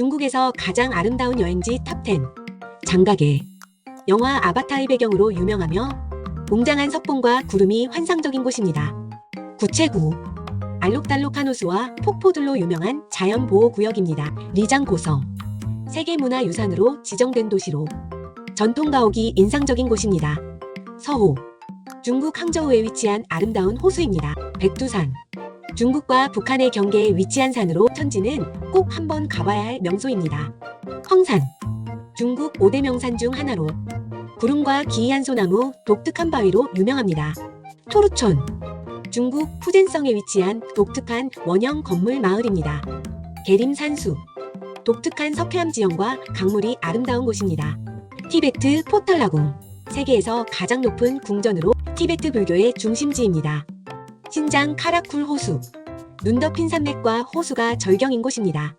중국에서 가장 아름다운 여행지 탑10 장가게 영화 아바타의 배경으로 유명하며 웅장한 석봉과 구름이 환상적인 곳입니다. 구체구 알록달록한 호수와 폭포들로 유명한 자연보호구역입니다. 리장고성 세계문화유산으로 지정된 도시로 전통 가옥이 인상적인 곳입니다. 서호 중국 항저우에 위치한 아름다운 호수입니다. 백두산 중국과 북한의 경계에 위치한 산으로 천지는 꼭 한번 가봐야 할 명소입니다. 황산 중국 5대 명산 중 하나로 구름과 기이한 소나무, 독특한 바위로 유명합니다. 토르촌 중국 푸젠성에 위치한 독특한 원형 건물 마을입니다. 계림산수 독특한 석회암 지형과 강물이 아름다운 곳입니다. 티베트 포탈라궁 세계에서 가장 높은 궁전으로 티베트 불교의 중심지입니다. 신장 카라쿨 호수 눈 덮인 산맥과 호수가 절경인 곳입니다.